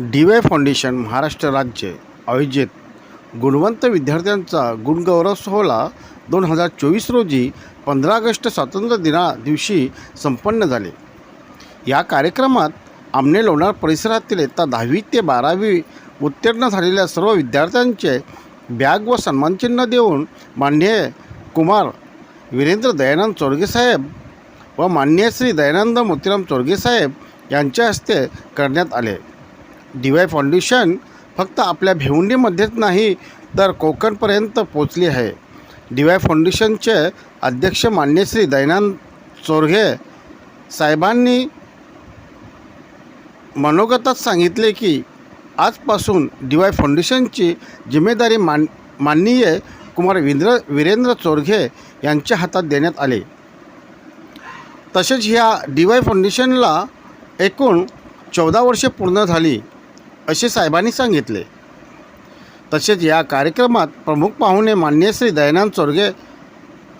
Dy foundation Maharashtra राज्य आयोजित गुणवंत विद्यार्थ्यांचा गुणगौरव सोहळा दोन हजार चोवीस रोजी पंधरा ऑगस्ट स्वातंत्र्य दिना दिवशी संपन्न झाले. या कार्यक्रमात आमने लोणार परिसरातील इयत्ता दहावी ते बारावी उत्तीर्ण झालेल्या सर्व विद्यार्थ्यांचे बॅग व सन्मानचिन्ह देऊन मान्य कुमार वीरेंद्र दयानंद चोरगेसाहेब व मान्य श्री दयानंद मोतीराम चोरगेसाहेब यांच्या हस्ते करण्यात आले. डी वाय फाउंडेशन फक्त आपल्या भिवंडीमध्येच नाही तर कोकणपर्यंत पोचली आहे. डी वाय फाउंडेशनचे अध्यक्ष मान्य श्री दयानंद चोरघे साहेबांनी मनोगतात सांगितले की आजपासून डी वाय फाउंडेशनची जिम्मेदारी मान माननीय कुमार विंद्र वीरेंद्र चोरघे यांच्या हातात देण्यात आले. तसेच ह्या डी वाय फाउंडेशनला एकूण चौदा वर्षे पूर्ण झाली. असे साहेबांनी सांगितले. तसेच या कार्यक्रमात प्रमुख पाहुणे मान्य श्री दयानंद चोरगे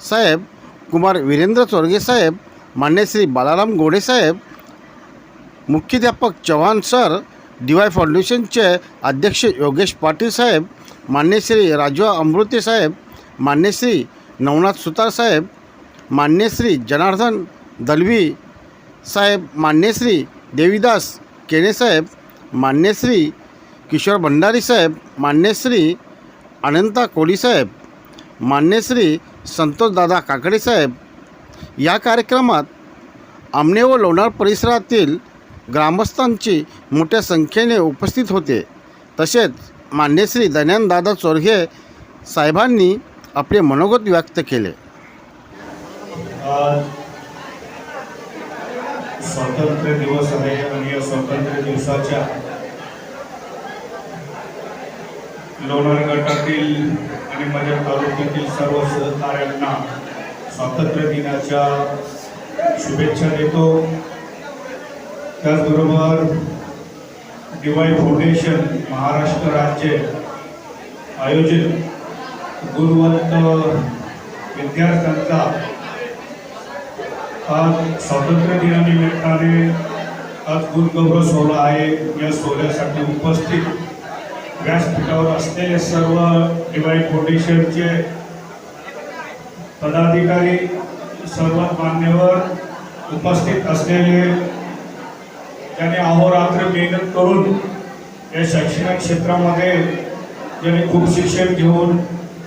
साहेब कुमार वीरेंद्र चोरगे साहेब मान्य श्री बालाराम गोडे साहेब मुख्याध्यापक चव्हाण सर डी वाय फाउंडेशनचे अध्यक्ष योगेश पाटील साहेब मान्य श्री राजू अमृते साहेब मान्य श्री नवनाथ सुतार साहेब मान्य श्री जनार्दन दलवी साहेब मान्य श्री देवीदास केणे साहेब मान्यश्री किशोर भंडारी साहेब मान्यश्री अनंता कोळी साहेब मान्यश्री संतोषदादा काकडे साहेब. या कार्यक्रमात आमने व लोणार परिसरातील ग्रामस्थांची मोठ्या संख्येने उपस्थित होते. तसेच मान्यश्री दयानंददादा चोरघे साहेबांनी आपले मनोगत व्यक्त केले. स्वातंत्र्य दिवस आहे. दिवसाच्या लोणार गटातील आणि माझ्या तालुक्यातील सर्व सहकाऱ्यांना स्वातंत्र्य दिनाच्या शुभेच्छा देतो. त्याचबरोबर डिवाय फाउंडेशन महाराष्ट्र राज्य आयोजित गुणवंत विद्यार्थ्यांचा आज स्वातंत्र्य दिनानिमित्ताने आज गुरुगौरव सोहळा आहे. या सोहळ्यासाठी उपस्थित व्यासपीठावर असलेले सर्व डिवाय फाउंडेशनचे पदाधिकारी सर्व मान्यवर उपस्थित असलेले ज्यांनी अहोरात्र मेहनत करून या शैक्षणिक क्षेत्रामध्ये ज्यांनी खूप शिक्षण घेऊन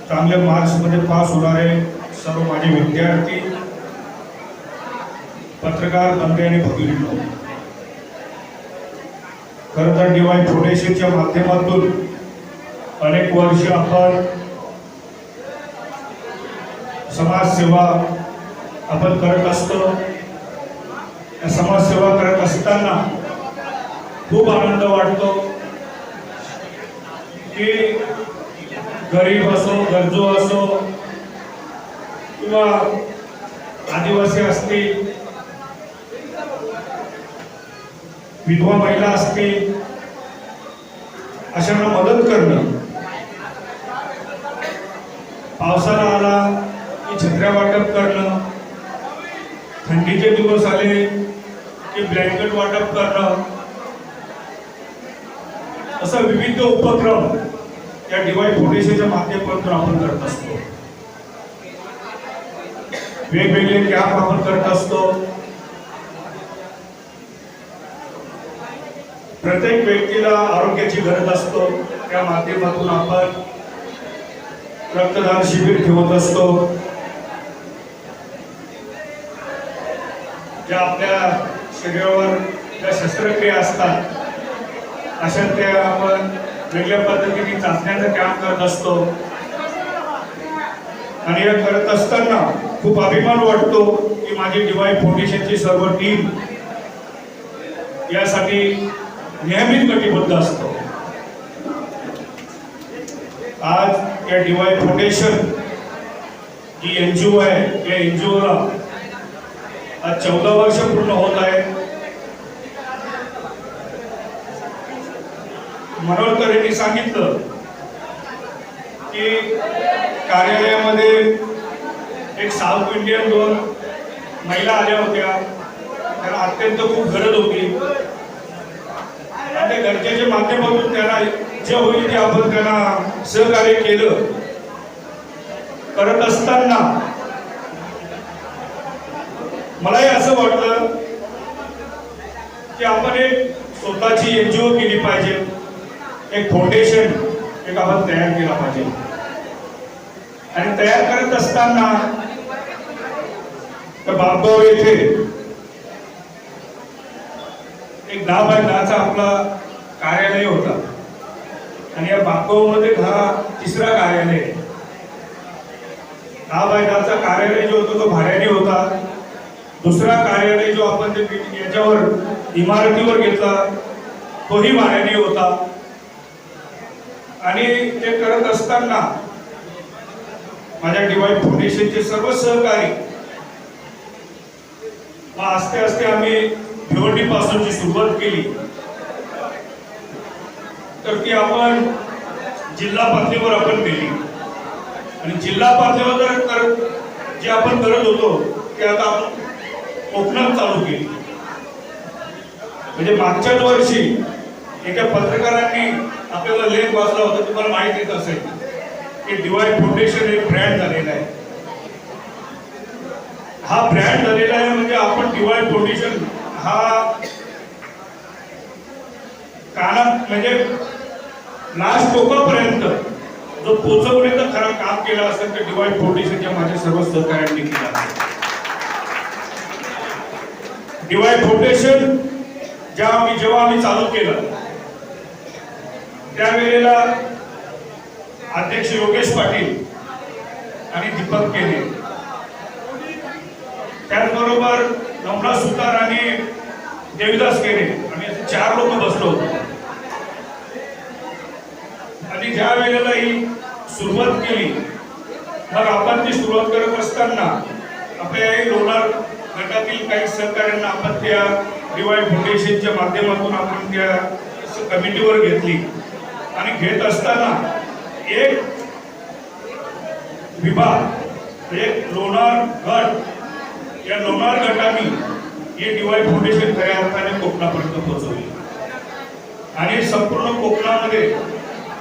चांगल्या मार्क्समध्ये पास होणारे सर्व माझे विद्यार्थी पत्रकार बंधे आणि भगिनींनो खरं तर डीवाय फाउंडेशनच्या माध्यमातून अनेक वर्ष आपण समाजसेवा आपण करत असतो. या समाजसेवा करत असताना खूप आनंद वाटतो की गरीब असो गरजू असो किंवा आदिवासी असतील विधवा महिला असतील अशांना मदत करणं. पावसाळा आला की छत्र्या वाटप करणं. थंडीचे दिवस आले की ब्लँकेट वाटप करणं. असं विविध उपक्रम या डिवाय फाउंडेशनच्या माध्यमातून आपण करत असतो. वेगवेगळे कॅम्प आपण करत असतो. प्रत्येक व्यक्तीला आरोग्याची गरज असतो. त्या माध्यमातून आपण रक्तदान शिबिर ठेवत असतो. ज्या आपल्या शरीरावर ज्या शस्त्रक्रिया असतात अशा त्या आपण वेगळ्या पद्धतीने चाचण्याचं काम करत असतो. आणि हे करत असताना खूप अभिमान वाटतो की माझी डिवाय फाउंडेशनची सर्व टीम यासाठी नेहमीच कटिबद्ध असतो. आज या डीवाय फाउंडेशन जी एन जी ओ आहे या एन जी ओला आज चौदा वर्ष पूर्ण होत आहे मनोरकर यांनी सांगितलं की कार्यालयामध्ये एक साऊथ इंडियन दोन महिला आल्या होत्या. त्यांना अत्यंत खूप गरज होती. आपल्या घरच्याच्या माध्यमातून त्यांना जे होईल ते आपण त्यांना सहकार्य केलं. करत असताना मलाही असं वाटलं की आपण एक स्वतःची एनजीओ केली पाहिजे. एक फाउंडेशन एक आपण तयार केला पाहिजे. आणि तयार करत असताना तर येथे दहा बाय दहाचा आपला कार्यालय होता. आणि या बापगावमध्ये हा तिसरा कार्यालय. दहा बाय दहाचा कार्यालय जो होता तो भाड्याने होता. दुसरा कार्यालय जो आपण ते याच्यावर इमारतीवर घेतला तोही भाड्याने होता. आणि ते करत असताना माझ्या डिवाईड फाउंडेशनचे सर्व सहकारी मग आस्ते आस्ते आम्ही पासून सुरुवात केली तर ती आपण जिल्हा पातळीवर आपण केली. आणि जिल्हा पातळीवर तर जे आपण करत होतो ते आता आपण कोकणात चालू केली. म्हणजे मागच्याच वर्षी एका पत्रकारांनी आपल्याला लेख वाचला होता तुम्हाला माहितीच असेल की डिवाय फाउंडेशन हे ब्रँड झालेला आहे. हा ब्रँड झालेला आहे म्हणजे आपण डिवाय फाउंडेशन हा कानात म्हणजे नाच टोकापर्यंत जो पोचवण्याचं खरं काम केलं असेल तर डिवाईड फाउंडेशनच्या माझ्या सर्व सहकार्यांनी केलं असेल. डिवाईड फाउंडेशन जेव्हा आम्ही जेव्हा आम्ही चालू केलं त्यावेळेला अध्यक्ष योगेश पाटील आणि दीपक केले. त्याचबरोबर नवनाथ सुतार आणि देविदास केले आम्ही असे चार लोक बसलो होतो. आणि ज्या वेळेला ही सुरुवात केली मग आपण ती सुरुवात करत असताना आपल्या लोणार गटातील काही सहकार्यांना आपण त्या डिवाईड फाउंडेशनच्या माध्यमातून आपण त्या कमिटीवर घेतली. आणि घेत असताना एक विभाग एक लोणार गट या लोणार गटाने हे डीवाय फाउंडेशन खऱ्या अर्थाने कोकणापर्यंत पोहोचवली. आणि संपूर्ण कोकणामध्ये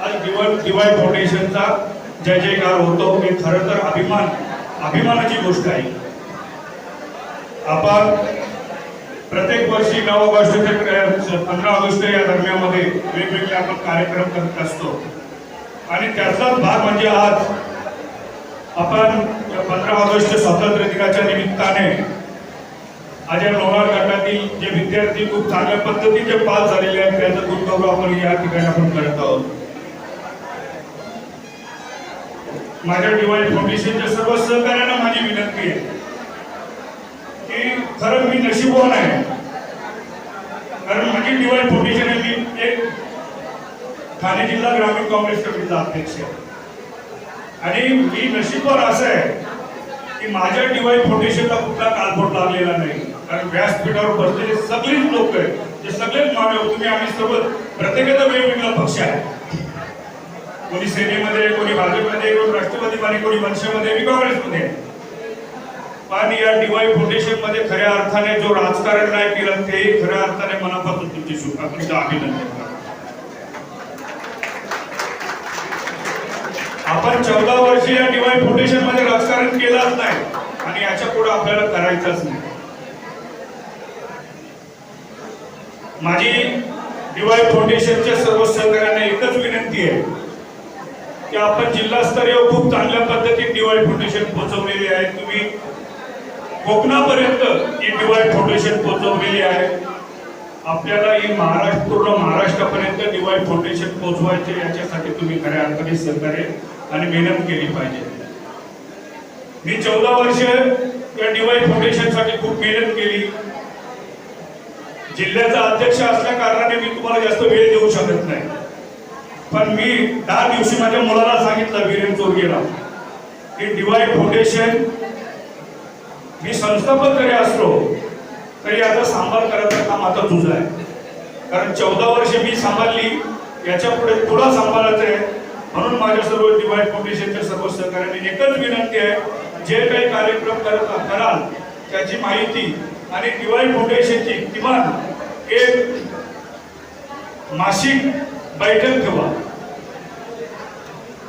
आज डिवाईड डिवाईड फाउंडेशनचा जय जयकार होतो. हे खरं तर अभिमान अभिमानाची गोष्ट आहे. आपण प्रत्येक वर्षी नऊ ऑगस्ट ते पंधरा ऑगस्ट या दरम्यानमध्ये वेगवेगळे आपण कार्यक्रम करत असतो. आणि त्याचाच भाग म्हणजे आज आपण पंधरा ऑगस्ट स्वातंत्र्य दिनाच्या निमित्ताने आज या लोणार गटातील जे विद्यार्थी खूप चांगल्या पद्धतीचे पास झालेले आहेत त्याचा गुणगौरव आपण या ठिकाणी आपण करत आहोत. माझ्या डिवाईड फाउंडेशनच्या सर्व सहकार्यांना माझी विनंती आहे की खरं मी नशीबवान आहे. कारण माझी डिवाईड फाउंडेशन आहे मी एक ठाणे जिल्हा ग्रामीण काँग्रेस कमिटीचा अध्यक्ष आहे. आणि मी नशीबवान असं आहे की माझ्या डिवाईड फाउंडेशनला कुठला कालबोट लागलेला नाही. कारण व्यासपीठावर बसलेले सगळेच लोक आहेत. ते सगळेच मानव तुम्ही आम्ही सोबत प्रत्येकाचा वेगवेगळा पक्ष आहे. कोणी सेनेमध्ये कोणी भाजपमध्ये कोणी राष्ट्रवादीमध्ये कोणी मनसेमध्ये मी काँग्रेसमध्ये पण या डीवाय फाउंडेशनमध्ये खऱ्या अर्थाने जो राजकारण नाही केलं ते खऱ्या अर्थाने मनापासून तुमची शुभा अभिनंदन. आपण चौदा वर्ष या डीवाय फाउंडेशनमध्ये राजकारण केलंच नाही. आणि याच्यापुढे आपल्याला करायचंच नाही. माझी डीवाय फाउंडेशनच्या सर्व सहकार्यांना एकच विनंती आहे की आपण जिल्हास्तरीय खूप चांगल्या पद्धतीत डीवाय फाउंडेशन पोहोचवलेली आहे. तुम्ही कोकणापर्यंत ही डीवाय फाउंडेशन पोहोचवलेली आहे. आपल्याला ही महाराष्ट्र पूर्ण महाराष्ट्रापर्यंत डीवाय फाउंडेशन पोहोचवायचे याच्यासाठी तुम्ही खऱ्या अर्थाने सहकार्य आणि मेहनत केली पाहिजे. मी चौदा वर्ष या डीवाय फाउंडेशनसाठी खूप मेहनत केली. जिल्ह्याचा अध्यक्ष असल्या कारणाने मी तुम्हाला जास्त वेळ देऊ शकत नाही. पण मी दहा दिवशी माझ्या मुलाला सांगितलं वीरेन चोरगेला. की डिवाईड फाउंडेशन मी संस्थापक जरी असलो तरी आता सांभाळ करायचं काम आता तुझं आहे. कारण चौदा वर्ष मी सांभाळली याच्यापुढे तुला सांभाळायचं आहे. म्हणून माझ्या सर्व डिवाईड फाउंडेशनच्या सर्व सहकार्यांनी एकच विनंती आहे जे काही कार्यक्रम करत कराल त्याची माहिती आणि दिवाळी फाउंडेशनची किमान एक मासिक बैठक ठेवा.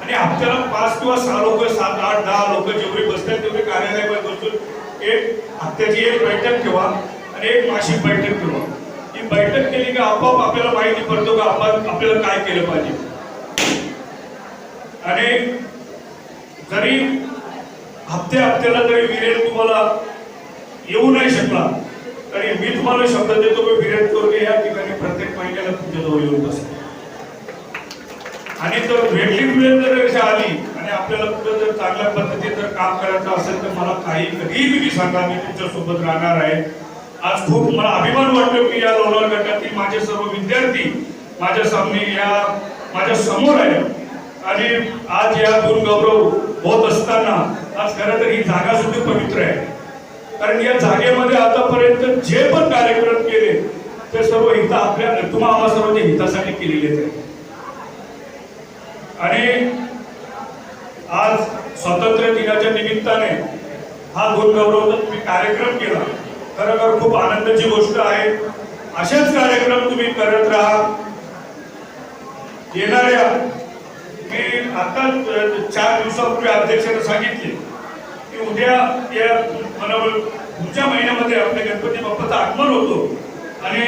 आणि हप्त्याला पाच किंवा सहा लोक सात आठ दहा लोक जेवढे बसतात तेवढे कार्यालयामध्ये बसून एक हप्त्याची एक बैठक ठेवा आणि एक मासिक बैठक ठेवा. ही बैठक केली की आपोआप आपल्याला माहिती पडतो का आपण आपल्याला काय केलं पाहिजे. आणि जरी हप्ते हप्त्याला जरी विरेल तुम्हाला येऊ नाही शकला. तरी मी तुम्हाला शब्द देतो मी विरेन करून या ठिकाणी प्रत्येक महिन्याला तुमच्याजवळ येऊन बसतो आणि जर वेगळी वेळ जर आली आणि आपल्याला कुठं जर चांगल्या पद्धतीने जर काम करायचं असेल तर मला काही कधीही तुम्ही सांगा मी तुमच्यासोबत राहणार आहे. आज खूप मला अभिमान वाटतो की या लोणार गटातील माझे सर्व विद्यार्थी माझ्या सामने या माझ्यासमोर आहे आणि आज या गुरुगौरव होत असताना आज खरं तर ही जागा सुद्धा पवित्र आहे. कारण या जागेमध्ये आतापर्यंत जे पण कार्यक्रम केले ते सर्व हित आपल्या तुम्हा सर्वांच्या हितासाठी केलेले आहेत. आणि आज स्वातंत्र्य दिनाच्या निमित्ताने हा गुणगौरवचा तुम्ही कार्यक्रम केला. खरोखर खूप आनंदाची गोष्ट आहे. असेच कार्यक्रम तुम्ही करत राहा. येणाऱ्या मी आता चार दिवसापूर्वी अध्यक्षांना सांगितले की उद्या या मला पुढच्या महिन्यामध्ये आपल्या गणपती बाप्पाचं आगमन होतो. आणि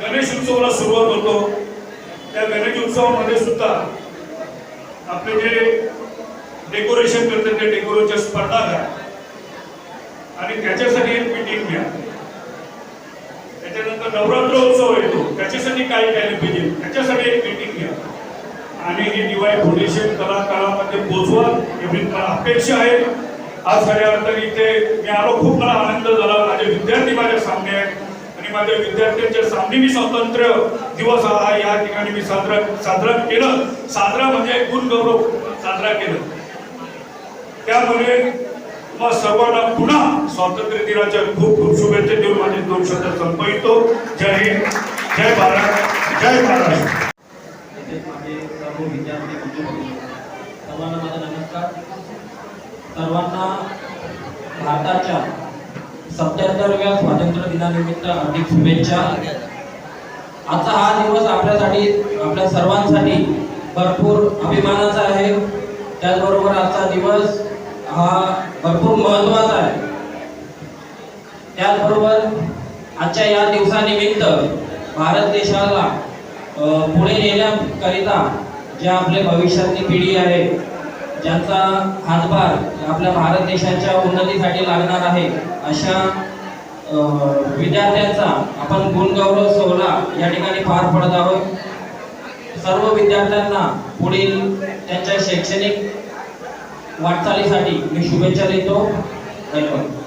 गणेश उत्सवाला सुरुवात होतो. त्या गणेश उत्सवामध्ये सुद्धा आपले जे डेकोरेशन करतात ते डेकोरेशनच्या स्पर्धा घ्या. आणि त्याच्यासाठी एक मीटिंग घ्या. त्याच्यानंतर नवरात्र उत्सव येतो. त्याच्यासाठी काय केलं पाहिजे त्याच्यासाठी एक मीटिंग घ्या. आणि हे दिवाळी फाउंडेशन कलाकारामध्ये पोचवा. एवढी म्हणजे अपेक्षा आहे आज झाल्यानंतर इथे मी आलो खूप मला आनंद झाला. माझे विद्यार्थी माझ्या सामने आहेत. आणि माझ्या विद्यार्थ्यांच्या सामने मी स्वातंत्र्य दिवस हा या ठिकाणी मी साजरा साजरा केलं. साजरा म्हणजे गुण गौरव साजरा केलं. त्यामुळे मग सर्वांना पुन्हा स्वातंत्र्य दिनाच्या खूप खूप शुभेच्छा देऊन माझे दोन शब्द संपवितो. जय हिंद. जय भारत. जय महाराष्ट्र तसेच माझे सर्व विद्यार्थी बंधू सर्वांना माझा नमस्कार सर्वांना भारताच्या सत्याहत्तरव्या स्वातंत्र्य दिनानिमित्त हार्दिक शुभेच्छा. आजचा हा दिवस आपल्यासाठी आपल्या सर्वांसाठी भरपूर अभिमानाचा आहे. त्याचबरोबर आजचा दिवस हा भरपूर महत्त्वाचा आहे. त्याचबरोबर आजच्या या दिवसानिमित्त भारत देशाला पुढे नेण्याकरिता जे आपले भविष्यातली पिढी आहे ज्यांचा हातभार आपल्या भारत देशाच्या उन्नतीसाठी लागणार आहे अशा विद्यार्थ्यांचा आपण गुणगौरव सोहळा या ठिकाणी पार पडत आहोत. सर्व विद्यार्थ्यांना पुढील त्यांच्या शैक्षणिक वाटचालीसाठी मी शुभेच्छा देतो. धन्यवाद.